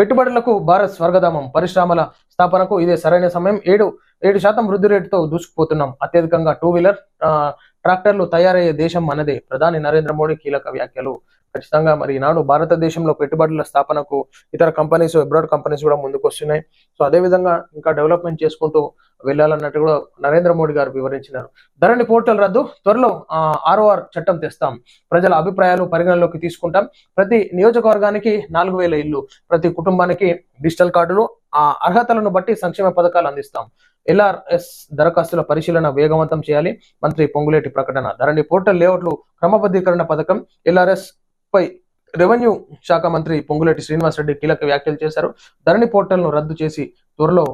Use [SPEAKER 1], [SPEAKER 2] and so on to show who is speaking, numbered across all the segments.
[SPEAKER 1] పెట్టుబడులకు భారత్ స్వర్గధామం. పరిశ్రమల స్థాపనకు ఇదే సరైన సమయం. ఏడు ఏడు శాతం వృద్ధి రేటుతో దూసుకుపోతున్నాం. అత్యధికంగా టూ వీలర్ ఆ, ట్రాక్టర్లు తయారయ్యే దేశం మనదే. ప్రధాని నరేంద్ర మోడీ కీలక వ్యాఖ్యలు. ఖచ్చితంగా మరి ఈనాడు భారతదేశంలో పెట్టుబడుల స్థాపనకు ఇతర కంపెనీస్ అబ్రాడ్ కంపెనీస్ కూడా ముందుకు వస్తున్నాయి సో అదే విధంగా ఇంకా డెవలప్మెంట్ చేసుకుంటూ వెళ్ళాలన్నట్టు కూడా నరేంద్ర మోడీ గారు వివరించినారు. ధరణి పోర్టల్ రద్దు త్వరలో ఆర్ఓఆర్ చట్టం తెస్తాం. ప్రజల అభిప్రాయాలు పరిగణలోకి తీసుకుంటాం. ప్రతి నియోజకవర్గానికి నాలుగు వేల ఇల్లు ప్రతి కుటుంబానికి డిజిటల్ కార్డులు ఆ అర్హతలను బట్టి సంక్షేమ పథకాలు అందిస్తాం. ఎల్ఆర్ఎస్ దరఖాస్తుల పరిశీలన వేగవంతం చేయాలి. మంత్రి పొంగులేటి ప్రకటన. ధరణి పోర్టల్ లేఅవుట్లు క్రమబద్ధీకరణ పథకం. ఎల్ఆర్ఎస్ పై రెవెన్యూ శాఖ మంత్రి పొంగులేటి శ్రీనివాసరెడ్డి కీలక వ్యాఖ్యలు చేశారు. ధరణి పోర్టల్ను రద్దు చేసి త్వరలో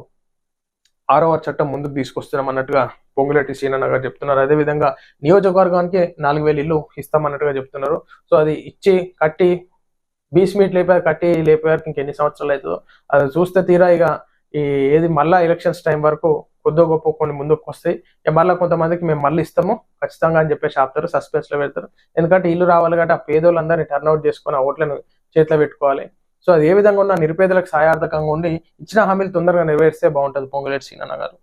[SPEAKER 1] ఆరవ చట్టం ముందుకు తీసుకొస్తున్నాం అన్నట్టుగా పొంగులేటి శ్రీనన్న గారు చెప్తున్నారు. అదేవిధంగా నియోజకవర్గానికి నాలుగు వేలు ఇల్లు ఇస్తామన్నట్టుగా చెప్తున్నారు. సో అది ఇచ్చి కట్టి బీస్ మీట్ లేపారు కట్టి లేపారు ఇంకెన్ని సంవత్సరాలు అవుతుందో అది చూస్తే తీరా ఇక ఈ ఏది మళ్ళా ఎలక్షన్స్ టైం వరకు కొద్దో గొప్ప కొన్ని ముందుకు వస్తాయి. మళ్ళీ కొంతమందికి మేము మళ్ళీ ఇస్తాము. ఖచ్చితంగా అని చెప్పేసి ఆపుతారు సస్పెన్స్లో పెడతారు. ఎందుకంటే ఇల్లు రావాలి కాబట్టి ఆ పేదోళ్ళందరినీ టర్న్అవుట్ చేసుకొని ఆ ఓట్లను చేతిలో పెట్టుకోవాలి. సో అది ఏ విధంగా ఉన్న నిరుపేదలకు సహాయార్థకంగా ఉండి ఇచ్చిన హామీలు తొందరగా నెరవేరిస్తే బాగుంటుంది. పొంగులేటి సీనన్న గారు.